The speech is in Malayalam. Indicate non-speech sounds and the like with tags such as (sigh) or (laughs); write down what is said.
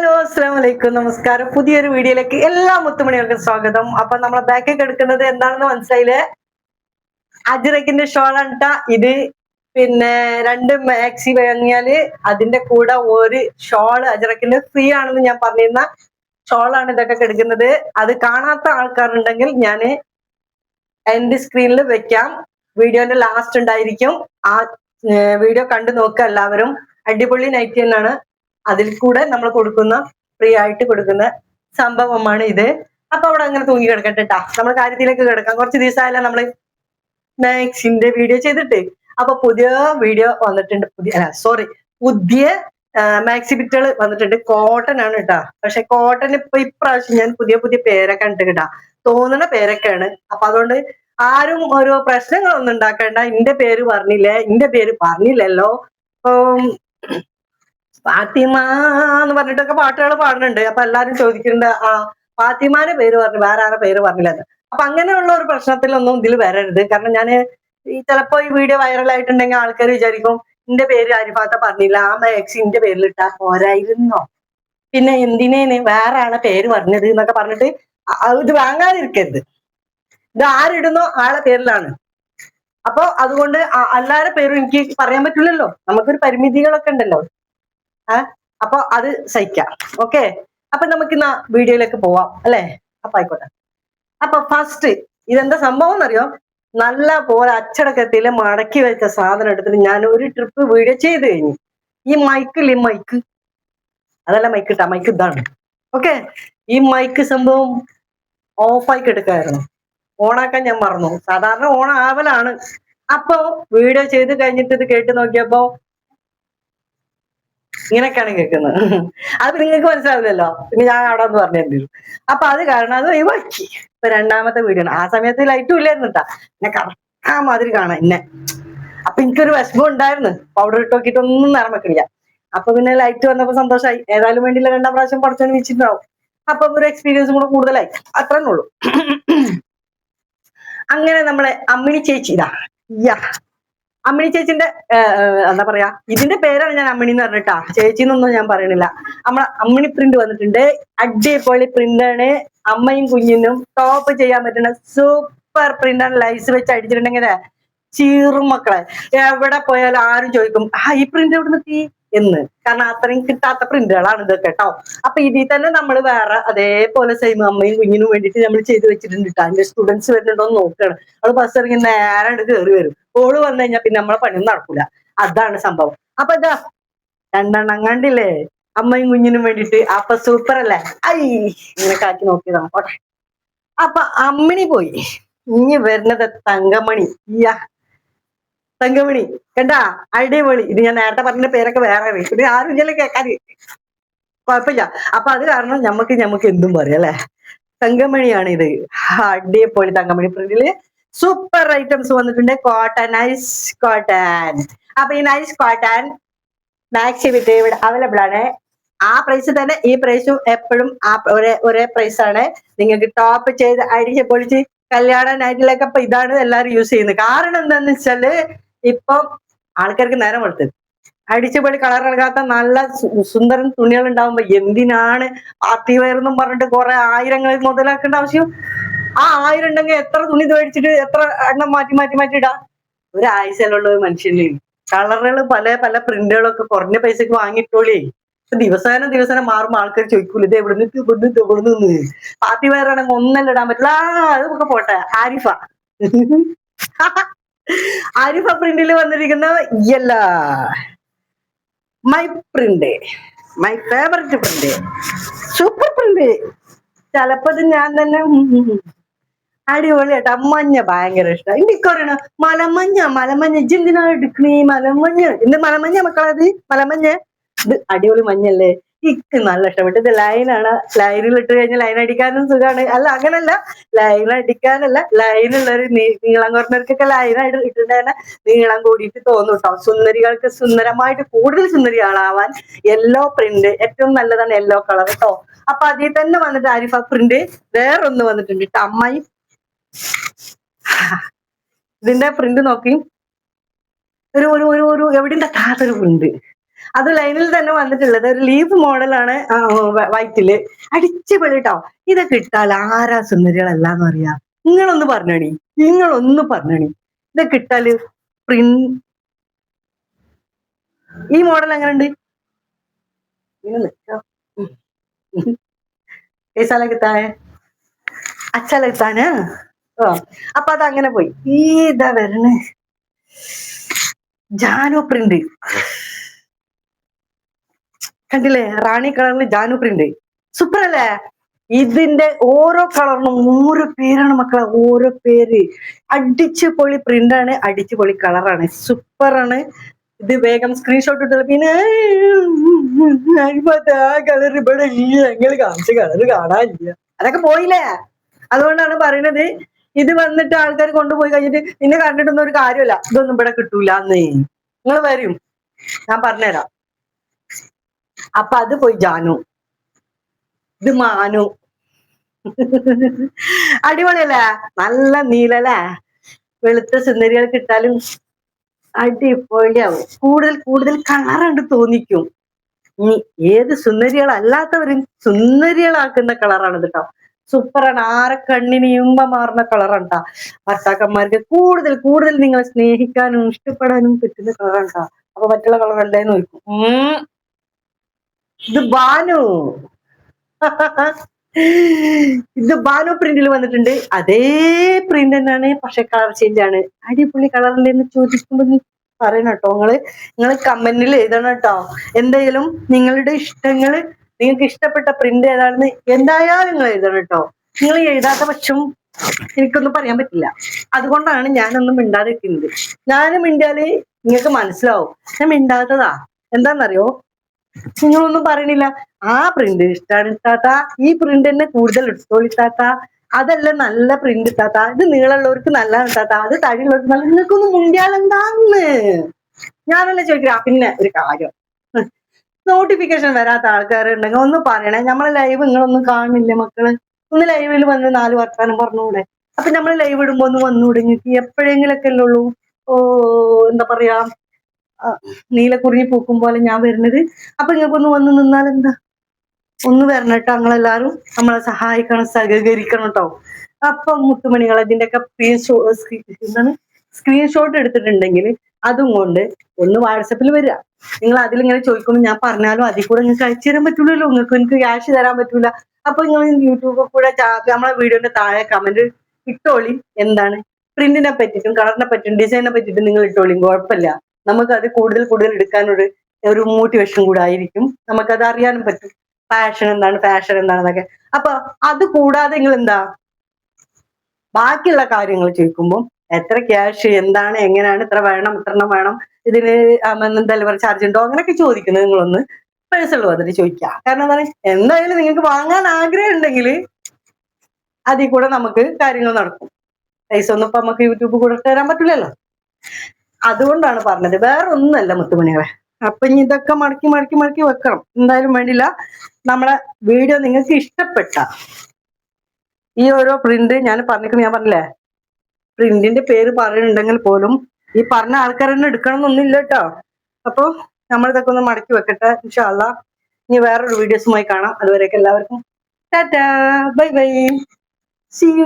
ഹലോ അസ്സാം വലൈക്കും നമസ്കാരം. പുതിയൊരു വീഡിയോയിലേക്ക് എല്ലാ മുത്തുമണികൾക്കും സ്വാഗതം. അപ്പൊ നമ്മളെ ബാക്കിൽ എടുക്കുന്നത് എന്താണെന്ന് മനസ്സിലായില്ലേ? അജിറക്കിന്റെ ഷോളാണ് ഇത് പിന്നെ രണ്ട് മാക്സി വാങ്ങിയാൽ അതിന്റെ കൂടെ ഒരു ഷോൾ അജിറക്കിന്റെ ഫ്രീ ആണെന്ന് ഞാൻ പറഞ്ഞിരുന്ന ഷോളാണ് ഇതൊക്കെ എടുക്കുന്നത്. അത് കാണാത്ത ആൾക്കാരുണ്ടെങ്കിൽ ഞാൻ എന്റെ സ്ക്രീനിൽ വെക്കാം. വീഡിയോന്റെ ലാസ്റ്റ് ഉണ്ടായിരിക്കും. ആ വീഡിയോ കണ്ടു നോക്കുക എല്ലാവരും. അടിപൊളി നൈറ്റ് തന്നെയാണ്. അതിൽ കൂടെ നമ്മൾ കൊടുക്കുന്ന ഫ്രീ ആയിട്ട് കൊടുക്കുന്ന സംഭവമാണ് ഇത്. അപ്പൊ അവിടെ അങ്ങനെ തൂങ്ങി കിടക്കട്ടെ കേട്ടാ നമ്മൾ കാര്യത്തിലേക്ക് കിടക്കാം. കുറച്ച് ദിവസമായല്ല നമ്മൾ മാക്സിന്റെ വീഡിയോ ചെയ്തിട്ട്. അപ്പൊ പുതിയ വീഡിയോ വന്നിട്ടുണ്ട്. പുതിയ സോറി പുതിയ മാക്സി ബിറ്റുകൾ വന്നിട്ടുണ്ട്. കോട്ടൺ ആണ് കേട്ടാ പക്ഷെ കോട്ടൺ ഇപ്പൊ ഇപ്രാവശ്യം ഞാൻ പുതിയ പുതിയ പേരൊക്കെ ഉണ്ട് കേട്ടാ തോന്നുന്ന പേരൊക്കെയാണ്. അപ്പൊ അതുകൊണ്ട് ആരും ഓരോ പ്രശ്നങ്ങളൊന്നും ഉണ്ടാക്കണ്ട. എന്റെ പേര് പറഞ്ഞില്ലേ? എന്റെ പേര് പറഞ്ഞില്ലല്ലോ. ഫാത്തിമ എന്ന് പറഞ്ഞിട്ടൊക്കെ പാട്ടുകൾ പാടുന്നുണ്ട്. അപ്പൊ എല്ലാരും ചോദിക്കുന്നുണ്ട് ആ ഫാത്തിമാന്റെ പേര് പറഞ്ഞു വേറെ ആരുടെ പേര് പറഞ്ഞില്ലെന്ന് അപ്പൊ അങ്ങനെയുള്ള ഒരു പ്രശ്നത്തിലൊന്നും ഇതിൽ വരരുത്. കാരണം ഞാൻ ഈ ചിലപ്പോ ഈ വീഡിയോ വൈറൽ ആയിട്ടുണ്ടെങ്കിൽ ആൾക്കാർ വിചാരിക്കും എന്റെ പേര് അരിഫാത്ത പറഞ്ഞില്ല. ആ മാക്സി എന്റെ പേരിലിട്ടാ പോരായിരുന്നോ? പിന്നെ എന്തിനേന് വേറെ ആണ് പേര് പറഞ്ഞത് എന്നൊക്കെ പറഞ്ഞിട്ട് ഇത് വാങ്ങാതിരിക്കരുത്. ഇത് ആരിടുന്നോ ആളെ പേരിലാണ്. അപ്പൊ അതുകൊണ്ട് അല്ലാതെ പേരും എനിക്ക് പറയാൻ പറ്റില്ലല്ലോ നമുക്കൊരു പരിമിതികളൊക്കെ ഉണ്ടല്ലോ. ആ? അപ്പൊ അത് സഹിക്കാം. ഓക്കെ അപ്പൊ നമുക്ക് ഇന്ന് വീഡിയോയിലേക്ക് പോവാം. അല്ലെ? അപ്പൊ ആയിക്കോട്ടെ. അപ്പൊ ഫസ്റ്റ് ഇതെന്താ സംഭവം എന്നറിയോ? നല്ല പോലെ അച്ചടക്കത്തിൽ മടക്കി വെച്ച സാധനം എടുത്തിട്ട് ഞാൻ ഒരു ട്രിപ്പ് വീഡിയോ ചെയ്ത് കഴിഞ്ഞു. ഈ മൈക്കിൽ ഈ മൈക്ക് അതല്ല മൈക്ക് ഇട്ടാ മൈക്ക് ഇതാണ്. ഓക്കെ ഈ മൈക്ക് സംഭവം ഓഫായി കിടക്കായിരുന്നു ഓണാക്കാൻ ഞാൻ മറന്നു. സാധാരണ ഓൺ ആവലാണ് അപ്പൊ വീഡിയോ ചെയ്ത് കഴിഞ്ഞിട്ട് ഇത് കേട്ട് നോക്കിയപ്പോ ഇങ്ങനെയൊക്കെയാണ് കേൾക്കുന്നത്. അത് നിങ്ങൾക്ക് മനസ്സിലാവില്ലല്ലോ. പിന്നെ ഞാൻ അവിടെ ഒന്ന് പറഞ്ഞു തരും അപ്പൊ അത് കാരണം അത് ഒഴിവാക്കി. ഇപ്പൊ രണ്ടാമത്തെ വീഡിയോ ആ സമയത്ത് ലൈറ്റും ഇല്ലായിരുന്നു കേട്ടാ എന്നെ കറക്റ്റാ മാതിരി കാണാം എന്നെ അപ്പൊ എനിക്കൊരു വിഷമം ഉണ്ടായിരുന്നു. പൗഡർ ഇട്ട് നോക്കിയിട്ടൊന്നും നിറം വെക്കില്ല അപ്പൊ പിന്നെ ലൈറ്റ് വന്നപ്പോ സന്തോഷമായി ഏതായാലും വേണ്ടിയില്ല രണ്ടാം പ്രാവശ്യം പഠിച്ചോണ്ട് വെച്ചിട്ടുണ്ടാവും അപ്പൊ ഒരു എക്സ്പീരിയൻസ് കൂടെ കൂടുതലായി. അത്രേ ഉള്ളൂ. (clears throat) അങ്ങനെ നമ്മളെ അമ്മിണി ചേച്ചി ഇതാ. യാ. അമ്മിണി ചേച്ചിന്റെ എന്താ പറയാ ഇതിന്റെ പേരാണ് ഞാൻ അമ്മിണി എന്ന് പറഞ്ഞിട്ടാ. ചേച്ചി എന്നൊന്നും ഞാൻ പറയണില്ല. നമ്മളെ അമ്മിണി പ്രിന്റ് വന്നിട്ടുണ്ട്. അടിപൊളി പ്രിന്റാണ് അമ്മയും കുഞ്ഞിനും ടോപ്പ് ചെയ്യാൻ പറ്റുന്ന സൂപ്പർ പ്രിന്റാണ് ലൈസ് വെച്ച് അടിച്ചിട്ടുണ്ടെങ്കിൽ ചീറും മക്കളെ. എവിടെ പോയാലും ആരും ചോദിക്കും ആ ഈ പ്രിന്റ് എവിടെ നിർത്തി എന്ന്. കാരണം അത്രയും കിട്ടാത്ത പ്രിന്റുകളാണ് ഇതൊക്കെ കേട്ടോ. അപ്പൊ ഇതിൽ തന്നെ നമ്മൾ വേറെ അതേപോലെ സെയിം അമ്മയും കുഞ്ഞിനും വേണ്ടിയിട്ട് നമ്മൾ ചെയ്ത് വെച്ചിട്ടുണ്ട് കേട്ടോ. അതിന്റെ സ്റ്റുഡൻസ് വരുന്നുണ്ടോ എന്ന് നോക്കുകയാണ്. അത് ബസ് ഇറങ്ങി നേരെ കയറി വരും. ഓൾ വന്നു കഴിഞ്ഞാൽ പിന്നെ നമ്മളെ പണിയൊന്നും നടക്കൂല. അതാണ് സംഭവം. അപ്പൊ ഇതാ രണ്ടെണ്ണം കണ്ടില്ലേ? അമ്മയും കുഞ്ഞിനും വേണ്ടിട്ട് അപ്പൊ സൂപ്പർ അല്ലേ? ഐ ഇങ്ങനെ കാക്കി നോക്കിയതാണ് ഓട്ടെ. അപ്പൊ അമ്മിണി പോയി. ഇനി വരുന്നത് തങ്കമണി. യാ തങ്കമണി. കണ്ടാ? അടിപൊളി. ഇത് ഞാൻ നേരത്തെ പറഞ്ഞ പേരൊക്കെ വേറെ ഇത് ആരും ഇല്ല കേൾക്കാന് കുഴപ്പമില്ല. അപ്പൊ അത് കാരണം ഞമ്മക്ക് ഞമ്മക്ക് എന്തും പറയാം അല്ലെ? തങ്കമണിയാണ് ഇത് അടിപൊളി തങ്കമണി പ്രിന്റിൽ. സൂപ്പർ ഐറ്റംസ് വന്നിട്ടുണ്ട്. കോട്ടൺ ഐസ് കോട്ടൺ അപ്പൊ ഈ നൈസ് കോട്ടൺ മാക്സി വിറ്റ് ഇവിടെ അവൈലബിൾ ആണ്. ആ പ്രൈസ് തന്നെ ഈ പ്രൈസും എപ്പോഴും ആ ഒരേ ഒരേ ആണ്. നിങ്ങൾക്ക് ടോപ്പ് ചെയ്ത് അടിച്ച് പൊളിച്ച് കല്യാണ നൈറ്റിലൊക്കെ ഇപ്പൊ ഇതാണ് എല്ലാവരും യൂസ് ചെയ്യുന്നത്. കാരണം എന്താന്ന് വെച്ചാൽ ഇപ്പം ആൾക്കാർക്ക് നേരം കൊടുത്ത് അടിച്ചുപൊളി കളർ ഇളകാത്ത നല്ല സുന്ദരൻ തുണികൾ ഉണ്ടാവുമ്പോ എന്തിനാണ് പാർട്ടി വെയർ എന്നും പറഞ്ഞിട്ട് കുറെ ആയിരങ്ങൾ മുതലാക്കേണ്ട ആവശ്യം? ആ ആയിരം ഉണ്ടെങ്കിൽ എത്ര തുണി മേടിച്ചിട്ട് എത്ര എണ്ണം മാറ്റി മാറ്റി മാറ്റി ഇടാം? ഒരു ആഴ്ചയിലുള്ള ഒരു മനുഷ്യനെ കളറുകൾ പല പല പ്രിന്റുകളൊക്കെ കുറഞ്ഞ പൈസക്ക് വാങ്ങിയിട്ടോളേ. ദിവസേന ദിവസേന മാറുമ്പോൾ ആൾക്കാർ ചോദിക്കൂല ഇത് എവിടെ നിന്ന് ഇവിടുന്ന് നിന്ന് എവിടുന്ന് നിന്ന് പാർട്ടി വേറാണെങ്കിൽ ഒന്നല്ല ഇടാൻ പറ്റില്ല. അതൊക്കെ പോട്ടെ. ആരിഫ. (laughs) ആരിഫ പ്രിന്റിൽ വന്നിരിക്കുന്ന യല്ല my print my favourite print super print ചിലപ്പോ ഞാൻ തന്നെ. അടിപൊളിയായിട്ട് മഞ്ഞ ഭയങ്കര ഇഷ്ടം. പറയണ മലമഞ്ഞ മലമഞ്ഞ. ജിന്തിനാ എടുക്കണേ? മലമഞ്ഞ. എന്ത് മലമഞ്ഞ മക്കളത്? മലമഞ്ഞ? ഇത് അടിപൊളി മഞ്ഞല്ലേ ഇക്ക് നല്ല ഇഷ്ടപ്പെട്ടു. ഇത് ലൈനാണ്. ലൈനിൽ ഇട്ട് കഴിഞ്ഞാൽ ലൈൻ അടിക്കാനും സുഖമാണ് അല്ല അങ്ങനല്ല. ലൈൻ അടിക്കാനല്ല. ലൈനുള്ളൊരു നീളം കുറഞ്ഞവർക്കൊക്കെ ലൈനായിട്ട് ഇട്ടിട്ടുണ്ടെങ്കിൽ നീളം കൂടിയിട്ട് തോന്നും കേട്ടോ സുന്ദരികൾക്ക് സുന്ദരമായിട്ട് കൂടുതൽ സുന്ദരികളാവാൻ യെല്ലോ പ്രിന്റ് ഏറ്റവും നല്ലതാണ് യെല്ലോ കളർ കേട്ടോ അപ്പൊ അതിൽ തന്നെ വന്നിട്ട് ആരിഫ പ്രിന്റ് വേറൊന്ന് വന്നിട്ടുണ്ട് കേട്ടോ അമ്മായി (laughs) ഇതിന്റെ പ്രിന്റ് നോക്കി ഒരു ഒരു ഒരു ഒരു എവിടെയും തട്ടാത്തൊരു പ്രിന്റ് അത് ലൈനിൽ തന്നെ വന്നിട്ടുള്ളത് ഒരു ലീഫ് മോഡലാണ് വൈറ്റില് അടിച്ചു പൊളിട്ടോ ഇതൊക്കെ ഇട്ടാൽ ആരാ സുന്ദരികളല്ലാന്ന് അറിയാ നിങ്ങളൊന്ന് പറഞ്ഞണി നിങ്ങളൊന്ന് പറഞ്ഞണി ഇതൊക്കെ ഇട്ടാല് പ്രിന്റ് ഈ മോഡൽ എങ്ങനെയുണ്ട് ഇങ്ങനെ നിക്കാം कैसा लगता है अच्छा लगता है ना ഓ അപ്പൊ അത് അങ്ങനെ പോയി. ഈ ഇതാ വരണേ. ജാനു പ്രിന്റ് കണ്ടില്ലേ? റാണി കളറിൽ ജാനു പ്രിന്റ് സൂപ്പർ അല്ലേ? ഇതിന്റെ ഓരോ കളറിനും ഓരോ പേരാണ് മക്കളെ ഓരോ പേര്. അടിച്ചു പൊളി പ്രിന്റ് ആണ് അടിച്ചു പൊളി കളറാണ് സൂപ്പർ ആണ്. ഇത് വേഗം സ്ക്രീൻഷോട്ട് ഇട്ടത് പിന്നെ ആ കളർ ഇവിടെ ഇല്ല. ഞങ്ങൾ കാണിച്ച കളർ കാണാനില്ല. അതൊക്കെ പോയില്ലേ? അതുകൊണ്ടാണ് പറയുന്നത് ഇത് വന്നിട്ട് ആൾക്കാർ കൊണ്ടുപോയി കഴിഞ്ഞിട്ട് നിന്നെ കണ്ടിട്ടൊന്നും ഒരു കാര്യമല്ല. ഇതൊന്നും ഇവിടെ കിട്ടൂല എന്നേ നിങ്ങൾ വരും. ഞാൻ പറഞ്ഞുതരാം. അപ്പൊ അത് പോയി ജാനു. ഇത് മാനു. (laughs) അടിപൊളിയല്ലേ? നല്ല നീലല്ലേ? വെളുത്ത സുന്ദരികൾ കിട്ടാലും അടിപൊളിയാവും. കൂടുതൽ കൂടുതൽ കളറുണ്ട് തോന്നിക്കും. ഇനി ഏത് സുന്ദരികളല്ലാത്തവരും സുന്ദരികളാക്കുന്ന കളറാണ് കേട്ടോ സൂപ്പറാണ്. ആരെ കണ്ണിന് ഇമ്പമാർന്ന കളറുണ്ടാ ഭർത്താക്കന്മാർക്ക് കൂടുതൽ കൂടുതൽ നിങ്ങളെ സ്നേഹിക്കാനും ഇഷ്ടപ്പെടാനും പറ്റുന്ന കളറുണ്ടാ അപ്പൊ മറ്റുള്ള കളർ നോക്കും. ഇത് ബാനു. ഇത് ബാനു പ്രിന്റിൽ വന്നിട്ടുണ്ട്. അതേ പ്രിന്റ് തന്നെയാണ് പക്ഷെ കളർ ചേഞ്ച് ആണ്. അടിപൊളി ചോദിക്കുമ്പോ ചോദിക്കുമ്പോൾ പറയണം കേട്ടോ നിങ്ങൾ നിങ്ങൾ കമന്റിൽ എഴുതണം കേട്ടോ എന്തെങ്കിലും നിങ്ങളുടെ ഇഷ്ടങ്ങൾ നിങ്ങൾക്ക് ഇഷ്ടപ്പെട്ട പ്രിന്റ് ഏതാണെന്ന് എന്തായാലും നിങ്ങൾ എഴുതണം കേട്ടോ. നിങ്ങൾ എഴുതാത്ത പക്ഷം എനിക്കൊന്നും പറയാൻ പറ്റില്ല. അതുകൊണ്ടാണ് ഞാനൊന്നും മിണ്ടാതിരിക്കുന്നത്. ഞാൻ മിണ്ടിയാൽ നിങ്ങൾക്ക് മനസ്സിലാവും. ഞാൻ മിണ്ടാത്തതാ. എന്താണെന്നറിയോ? നിങ്ങളൊന്നും പറയണില്ല. ആ പ്രിന്റ് ഇഷ്ടമാണ് ഇട്ടാത്ത ഈ പ്രിന്റ് തന്നെ കൂടുതൽ എടുത്തോളി താത്ത. അതല്ല നല്ല പ്രിന്റ് ഇട്ടാത്ത ഇത് നീളമുള്ളവർക്ക് നല്ല ഇട്ടാത്ത അത് തടിയുള്ളവർക്ക് നല്ല നിങ്ങൾക്കൊന്നും മുണ്ടിയാലെന്താന്ന് ഞാനല്ലേ ചോദിക്കാം പിന്നെ ഒരു കാര്യം. നോട്ടിഫിക്കേഷൻ വരാത്ത ആൾക്കാരുണ്ടെങ്കിൽ ഒന്ന് പറയണേ. നമ്മളെ ലൈവ് നിങ്ങളൊന്നും കാണില്ല മക്കൾ. ഒന്ന് ലൈവിൽ വന്ന് നാല് വർത്താനം പറഞ്ഞുകൂടെ അപ്പൊ നമ്മൾ ലൈവ് ഇടുമ്പോ ഒന്ന് വന്നുകൂടെ നിങ്ങൾക്ക് എപ്പോഴെങ്കിലൊക്കെ ഉള്ളൂ. ഓ എന്താ പറയാ? നീലക്കുറിഞ്ഞി പൂക്കും പോലെ ഞാൻ വരുന്നത്. അപ്പൊ നിങ്ങൾക്കൊന്ന് വന്ന് നിന്നാൽ എന്താ? ഒന്ന് വരണം കേട്ടോ ഞങ്ങളെല്ലാരും നമ്മളെ സഹായിക്കണം സഹകരിക്കണം കേട്ടോ. അപ്പൊ മുത്തുമണികൾ അതിന്റെ ഒക്കെ എന്താണ്? സ്ക്രീൻഷോട്ട് എടുത്തിട്ടുണ്ടെങ്കിൽ അതും കൊണ്ട് ഒന്ന് വാട്സപ്പിൽ വരിക. നിങ്ങൾ അതിലിങ്ങനെ ചോദിക്കുമ്പോൾ ഞാൻ പറഞ്ഞാലും അതിൽ കൂടെ നിങ്ങൾക്ക് അയച്ചു തരാൻ പറ്റുള്ളൂ നിങ്ങൾക്ക് എനിക്ക് ക്യാഷ് തരാൻ പറ്റൂല. അപ്പൊ നിങ്ങൾ യൂട്യൂബിൽ കൂടെ നമ്മളെ വീഡിയോന്റെ താഴെ കമന്റ് ഇട്ടോളി. എന്താണ്? പ്രിന്റിനെ പറ്റിയിട്ടും കളറിനെ പറ്റിയിട്ടും ഡിസൈനെ പറ്റിയിട്ടും നിങ്ങൾ ഇട്ടോളിയും കുഴപ്പമില്ല. നമുക്ക് അത് കൂടുതൽ കൂടുതൽ എടുക്കാനൊരു ഒരു മോട്ടിവേഷൻ കൂടെ ആയിരിക്കും. നമുക്കത് അറിയാനും പറ്റും. ഫാഷൻ എന്താണ്? ഫാഷൻ എന്താണെന്നൊക്കെ. അപ്പൊ അത് കൂടാതെ നിങ്ങൾ എന്താ? ബാക്കിയുള്ള കാര്യങ്ങൾ ചോദിക്കുമ്പോൾ എത്ര ക്യാഷ് എന്താണ് എങ്ങനെയാണ് ഇത്ര വേണം ഇത്ര എണ്ണം വേണം ഇതിന് ഡെലിവറി ചാർജ് ഉണ്ടോ അങ്ങനെയൊക്കെ ചോദിക്കുന്നത് നിങ്ങളൊന്ന് പേഴ്സണൽ വന്നിട്ട് ചോദിക്കുക. കാരണം എന്താണ് എന്തായാലും നിങ്ങൾക്ക് വാങ്ങാൻ ആഗ്രഹം ഉണ്ടെങ്കിൽ അതിൽ കൂടെ നമുക്ക് കാര്യങ്ങൾ നടക്കും. പൈസ ഒന്നും ഇപ്പൊ നമുക്ക് യൂട്യൂബ് കൂടെ തരാൻ പറ്റില്ലല്ലോ. അതുകൊണ്ടാണ് പറഞ്ഞത്. വേറെ ഒന്നുമല്ല മുത്തുമണികളെ. അപ്പൊ ഇനി ഇതൊക്കെ മടക്കി മടക്കി മടക്കി വെക്കണം. എന്തായാലും വേണ്ടില്ല. നമ്മളെ വീഡിയോ നിങ്ങൾക്ക് ഇഷ്ടപ്പെട്ട ഈ ഓരോ പ്രിന്റ് ഞാൻ പറഞ്ഞിട്ട് ഞാൻ പറഞ്ഞില്ലേ? പ്രിന്റിന്റെ പേര് പറയുന്നുണ്ടെങ്കിൽ പോലും ഈ പറഞ്ഞ ആൾക്കാരെന്നെ എടുക്കണം എന്നൊന്നുമില്ല കേട്ടോ അപ്പൊ നമ്മളിതൊക്കെ ഒന്ന് മടക്കി വെക്കട്ടെ ഇൻഷാല്ല ഇനി വേറൊരു വീഡിയോസുമായി കാണാം. അതുവരെയൊക്കെ എല്ലാവർക്കും. Ta ta. Bye bye. See you